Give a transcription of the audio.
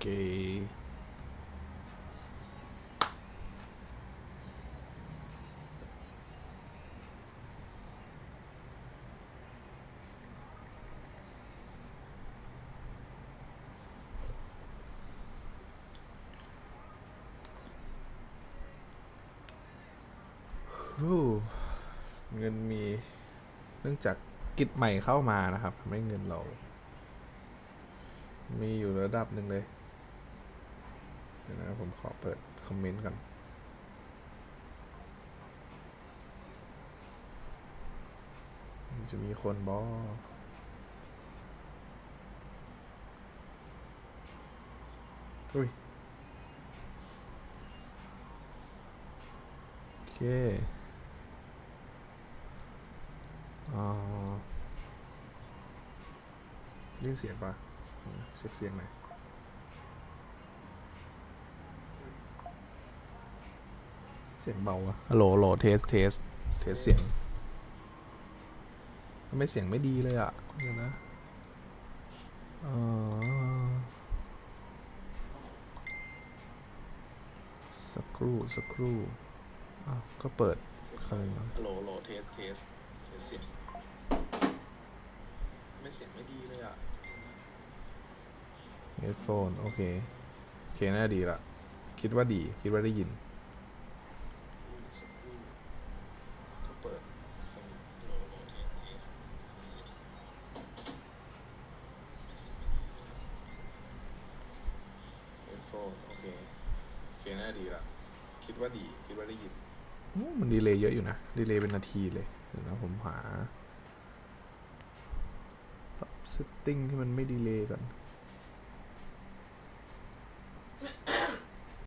เคฮู้เงินมี เนื่องจากกิจใหม่เข้ามานะครับทำให้เงินเรา มีอยู่ระดับหนึ่งเลยเดี๋ยวนะผมขอเปิดคอมเมนต์ก่อนมันจะมีคนบออุ้ยโอเคอ่าได้ยินเสียงปะ เช็คเสียงหน่อยเสียงเบาอะฮัลโหลฮัลโหลเทส เทส เทสเสียงทำไมเสียงไม่ดีเลยอะเดี๋ยวนะอ่าสักครู่สักครู่ อ้าว ก็เปิดคำนึงฮัลโหลฮัลโหลเทส เทส เทสเสียง ไม่เสียงไม่ดีเลยอะ เฮดโฟนโอเค โอเค น่าดีละ คิดว่าดี คิดว่าได้ยินก็เปิดฮัลโหลฮัลโหลเทสเทสเฮดโฟนโอเคโอเคน่าดีละคิดว่าดี คิดว่าได้ยินโอ้มันดีเลย์เยอะอยู่นะ ดีเลย์เป็นนาทีเลยเดี๋ยวนะผมหาปรับเซตติ้งที่มันไม่ดีเลย์ก่อน